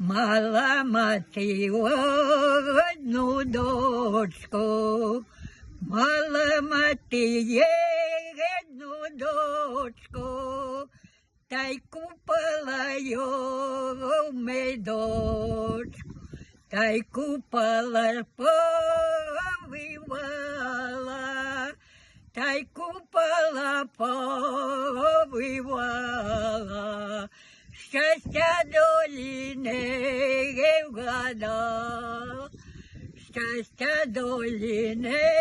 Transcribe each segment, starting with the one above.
Мала мати одну дочку, мала мати одну дочку, та й купила його медочку, та й купала повивала, та й купала повивала. Щастя долі не вгадала, щастя долі не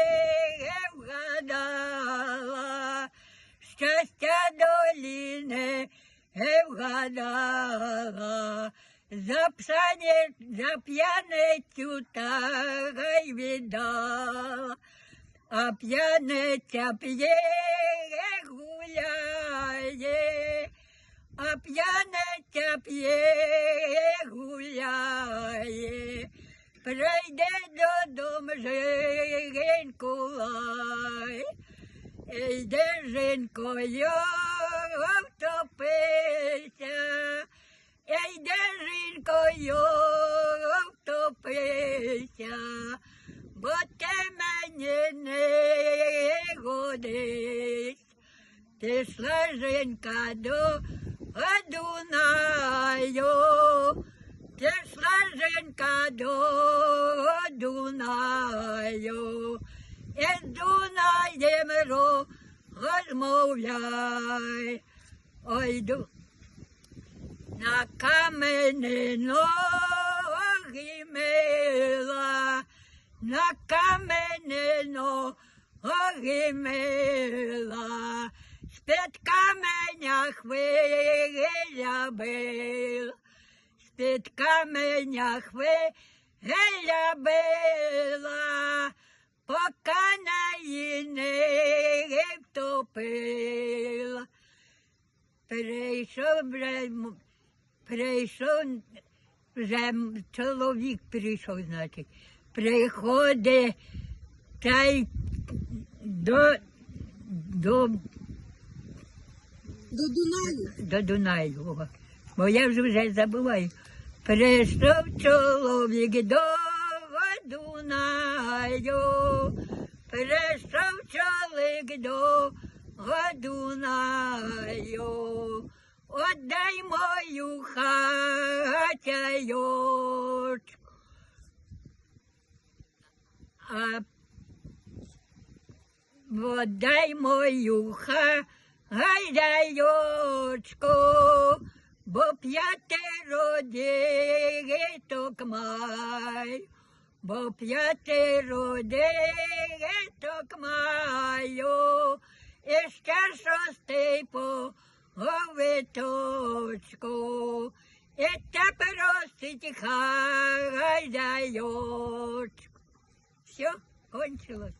вгадала, щастя долі не вгадала, за псані, за п'яницю та й віддала, а п'яниця п'є гуляє. А п'яниця п'є, гуляє, прийде додому жінку лай, йде жінкою втопися, йде жінкою втопися, бо ти мені не годись. Пішла жінка до Дунаю, пішла жінка до Дунаю, і з Дунаєм розмовляй. Ой, ду, на камені ноги мила, на камені ноги мила, з-під каменя хвиля била, з-під каменя хвиля била, поки не втопила. Прийшов вже, прийшов вже чоловік прийшов, значить, приходить та й до, до, До Дунаю. до Дунаю, бо я вже вже забуваю. Прийшов чоловік до Дунаю, прийшов чоловік до Дунаю, отдай мою хатяючку. А Водай мою хазяйочку, бо п'ятеро діток маю, бо п'ятеро діток маю, і ще шостий по говиточку, і те просить хазяйочку. Все, кончилось.